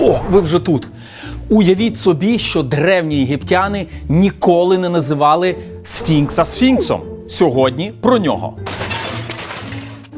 О, ви вже тут. Уявіть собі, що древні єгиптяни ніколи не називали Сфінкса Сфінксом. Сьогодні про нього.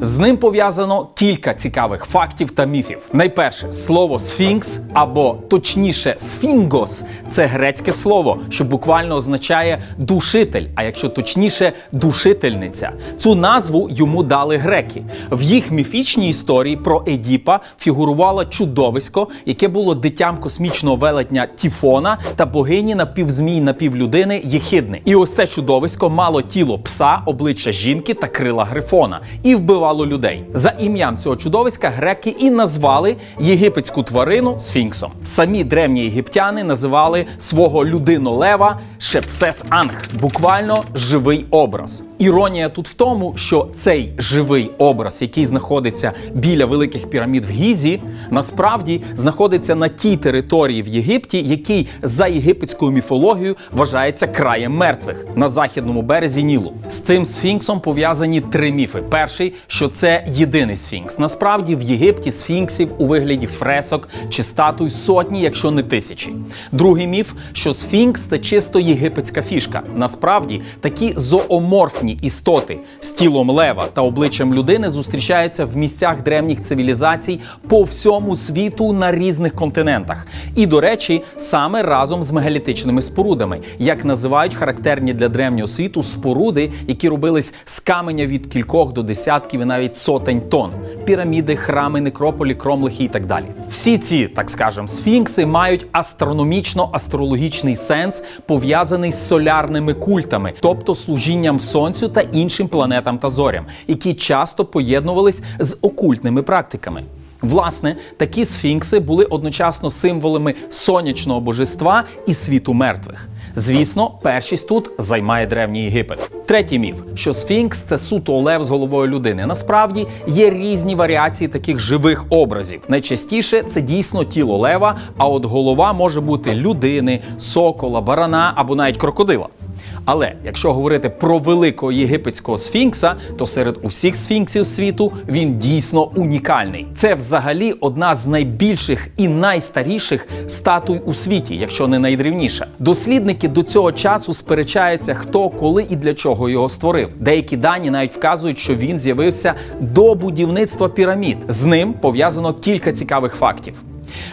З ним пов'язано кілька цікавих фактів та міфів. Найперше, слово сфінкс або точніше сфінгос це грецьке слово, що буквально означає душитель, а якщо точніше, душительниця. Цю назву йому дали греки. В їх міфічній історії про Едіпа фігурувало чудовисько, яке було дитям космічного велетня Тіфона та богині напівзмій напівлюдини Єхидни. І ось це чудовисько мало тіло пса, обличчя жінки та крила грифона і вбивало людей. За ім'ям цього чудовиська греки і назвали єгипетську тварину сфінксом. Самі древні єгиптяни називали свого людину лева Шепсес Анг, буквально живий образ. Іронія тут в тому, що цей живий образ, який знаходиться біля великих пірамід в Гізі, насправді знаходиться на тій території в Єгипті, який за єгипетською міфологією вважається краєм мертвих на західному березі Нілу. З цим сфінксом пов'язані три міфи. Перший, що це єдиний сфінкс. Насправді в Єгипті сфінксів у вигляді фресок чи статуй сотні, якщо не тисячі. Другий міф, що сфінкс це чисто єгипетська фішка. Насправді такі зооморфні істоти з тілом лева та обличчям людини зустрічаються в місцях древніх цивілізацій по всьому світу на різних континентах. І, до речі, саме разом з мегалітичними спорудами, як називають характерні для древнього світу споруди, які робились з каменя від кількох до десятків і навіть сотень тонн. Піраміди, храми, некрополі, кромлихи і так далі. Всі ці, так скажемо, сфінкси мають астрономічно-астрологічний сенс, пов'язаний з солярними культами, тобто служінням сонцю та іншим планетам та зорям, які часто поєднувались з окультними практиками. Власне, такі сфінкси були одночасно символами сонячного божества і світу мертвих. Звісно, першість тут займає древній Єгипет. Третій міф, що сфінкс це суто лев з головою людини. Насправді є різні варіації таких живих образів. Найчастіше це дійсно тіло лева, а от голова може бути людини, сокола, барана або навіть крокодила. Але якщо говорити про великого єгипетського сфінкса, то серед усіх сфінксів світу він дійсно унікальний. Це взагалі одна з найбільших і найстаріших статуй у світі, якщо не найдрівніша. Дослідники до цього часу сперечаються, хто, коли і для чого його створив. Деякі дані навіть вказують, що він з'явився до будівництва пірамід. З ним пов'язано кілька цікавих фактів.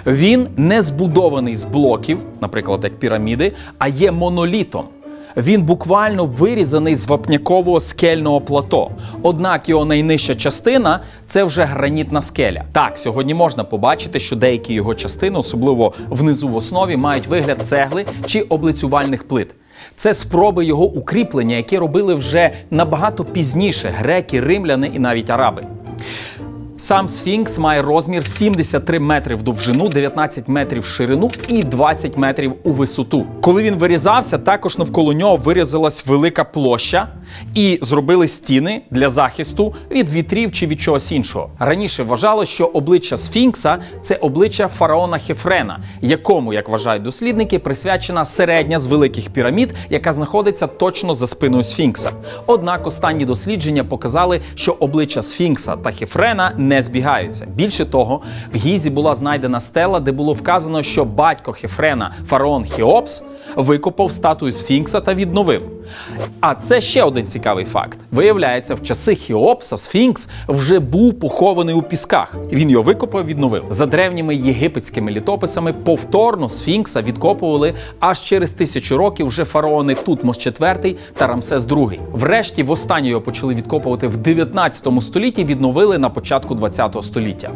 Він не збудований з блоків, наприклад, як піраміди, а є монолітом. Він буквально вирізаний з вапнякового скельного плато. Однак його найнижча частина це вже гранітна скеля. Так, сьогодні можна побачити, що деякі його частини, особливо внизу в основі, мають вигляд цегли чи облицювальних плит. Це спроби його укріплення, які робили вже набагато пізніше греки, римляни і навіть араби. Сам сфінкс має розмір 73 метри в довжину, 19 метрів в ширину і 20 метрів у висоту. Коли він вирізався, також навколо нього вирізалась велика площа і зробили стіни для захисту від вітрів чи від чогось іншого. Раніше вважалось, що обличчя сфінкса це обличчя фараона Хефрена, якому, як вважають дослідники, присвячена середня з великих пірамід, яка знаходиться точно за спиною сфінкса. Однак останні дослідження показали, що обличчя сфінкса та Хефрена не збігаються. Більше того, в Гізі була знайдена стела, де було вказано, що батько Хефрена, фараон Хеопс, викопав статую Сфінкса та відновив. А це ще один цікавий факт. Виявляється, в часи Хеопса Сфінкс вже був похований у пісках. Він його викопав, відновив. За древніми єгипетськими літописами повторно Сфінкса відкопували аж через тисячу років вже фараони Тутмос IV та Рамсес II. Врешті, востаннє його почали відкопувати в 19 столітті, відновили на початку 20 століття.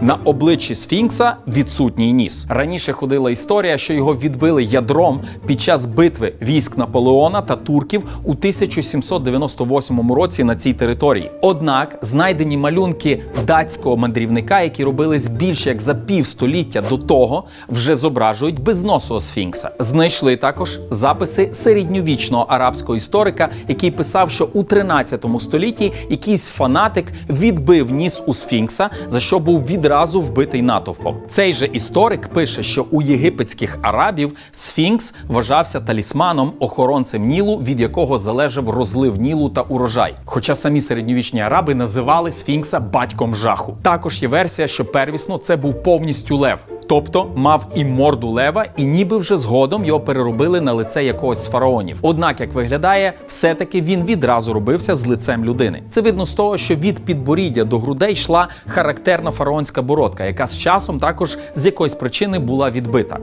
На обличчі Сфінкса відсутній ніс. Раніше ходила історія, що його відбили ядром під час битви військ Наполеона та турків у 1798 році на цій території. Однак знайдені малюнки датського мандрівника, які робились більше як за півстоліття до того, вже зображують безносого сфінкса. Знайшли також записи середньовічного арабського історика, який писав, що у 13 столітті якийсь фанатик відбив ніс у сфінкса, за що був відразу вбитий натовпом. Цей же історик пише, що у єгипетських арабів сфінкс вважався талісманом охоронцем Нілу від якого залежав розлив Нілу та урожай. Хоча самі середньовічні араби називали Сфінкса батьком жаху. Також є версія, що первісно це був повністю лев, тобто мав і морду лева, і ніби вже згодом його переробили на лице якогось з фараонів. Однак, як виглядає, все-таки він відразу робився з лицем людини. Це видно з того, що від підборіддя до грудей йшла характерна фараонська бородка, яка з часом також з якоїсь причини була відбита.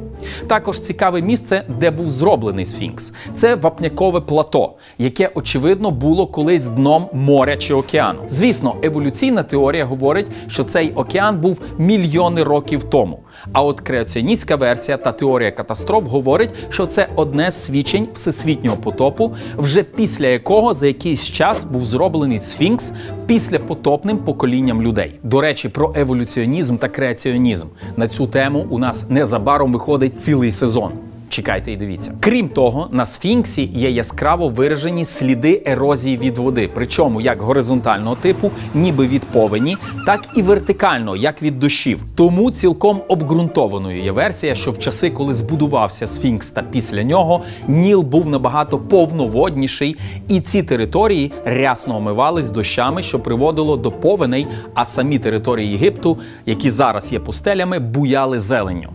Також цікаве місце, де був зроблений сфінкс. Це вапнякове плато, яке очевидно було колись дном моря чи океану. Звісно, еволюційна теорія говорить, що цей океан був мільйони років тому. А от креаціоністська версія та теорія катастроф говорить, що це одне з свідчень всесвітнього потопу, вже після якого за якийсь час був зроблений сфінкс після потопним поколінням людей. До речі, про еволюціонізм та креаціонізм на цю тему у нас незабаром виходить цілий сезон. Чекайте і дивіться. Крім того, на сфінксі є яскраво виражені сліди ерозії від води, причому як горизонтального типу, ніби від повені, так і вертикально, як від дощів. Тому цілком обґрунтованою є версія, що в часи, коли збудувався сфінкс та після нього, Ніл був набагато повноводніший, і ці території рясно омивались дощами, що приводило до повеней, а самі території Єгипту, які зараз є пустелями, буяли зеленню.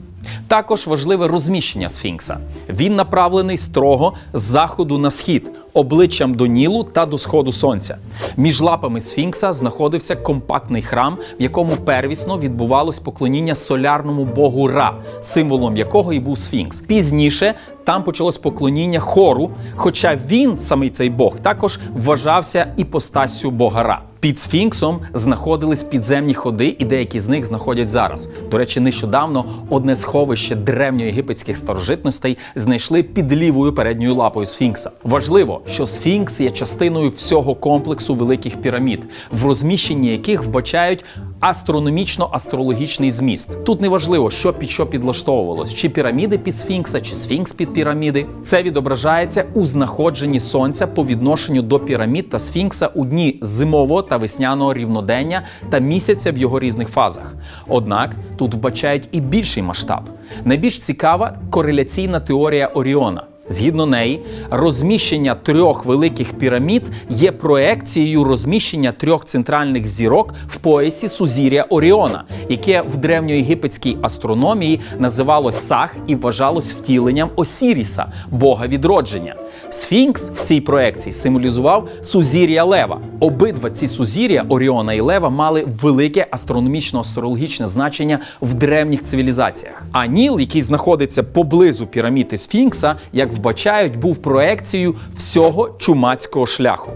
Також важливе розміщення сфінкса. Він направлений строго з заходу на схід, обличчям до Нілу та до сходу сонця. Між лапами сфінкса знаходився компактний храм, в якому первісно відбувалось поклоніння солярному богу Ра, символом якого і був сфінкс. Пізніше там почалось поклоніння хору, хоча він, самий цей бог, також вважався іпостассю бога Ра. Під сфінксом знаходились підземні ходи, і деякі з них знаходять зараз. До речі, нещодавно одне сховище древньоєгипетських старожитностей знайшли під лівою передньою лапою сфінкса. Важливо, що сфінкс є частиною всього комплексу великих пірамід, в розміщенні яких вбачають астрономічно-астрологічний зміст. Тут не важливо, що під що підлаштовувалось, чи піраміди під сфінкса, чи сфінкс під піраміди. Це відображається у знаходженні сонця по відношенню до пірамід та сфінкса у дні зимового та весняного рівнодення та місяця в його різних фазах. Однак тут вбачають і більший масштаб. Найбільш цікава кореляційна теорія Оріона. Згідно неї, розміщення трьох великих пірамід є проекцією розміщення трьох центральних зірок в поясі сузір'я Оріона, яке в древньоєгипетській астрономії називалось Сах і вважалось втіленням Осіріса, бога відродження. Сфінкс в цій проекції символізував сузір'я Лева. Обидва ці сузір'я Оріона і Лева мали велике астрономічно-астрологічне значення в древніх цивілізаціях. А Ніл, який знаходиться поблизу піраміди Сфінкса, як вбачають, був проекцією всього чумацького шляху.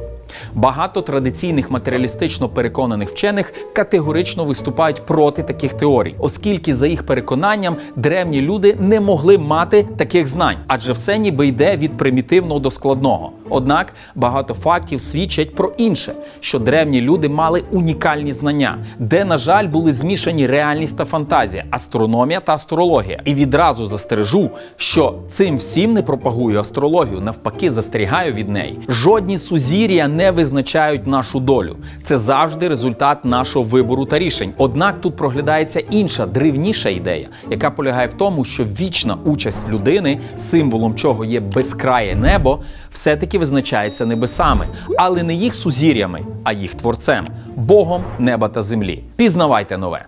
Багато традиційних матеріалістично переконаних вчених категорично виступають проти таких теорій, оскільки, за їх переконанням, древні люди не могли мати таких знань, адже все ніби йде від примітивного до складного. Однак багато фактів свідчать про інше, що древні люди мали унікальні знання, де, на жаль, були змішані реальність та фантазія, астрономія та астрологія. І відразу застережу, що цим всім не пропагую астрологію, навпаки, застерігаю від неї. Жодні сузір'я не визначають нашу долю. Це завжди результат нашого вибору та рішень. Однак тут проглядається інша древніша ідея, яка полягає в тому, що вічна участь людини, символом чого є безкрає небо, все-таки визначається небесами, але не їх сузір'ями, а їх творцем, Богом неба та землі. Пізнавайте нове.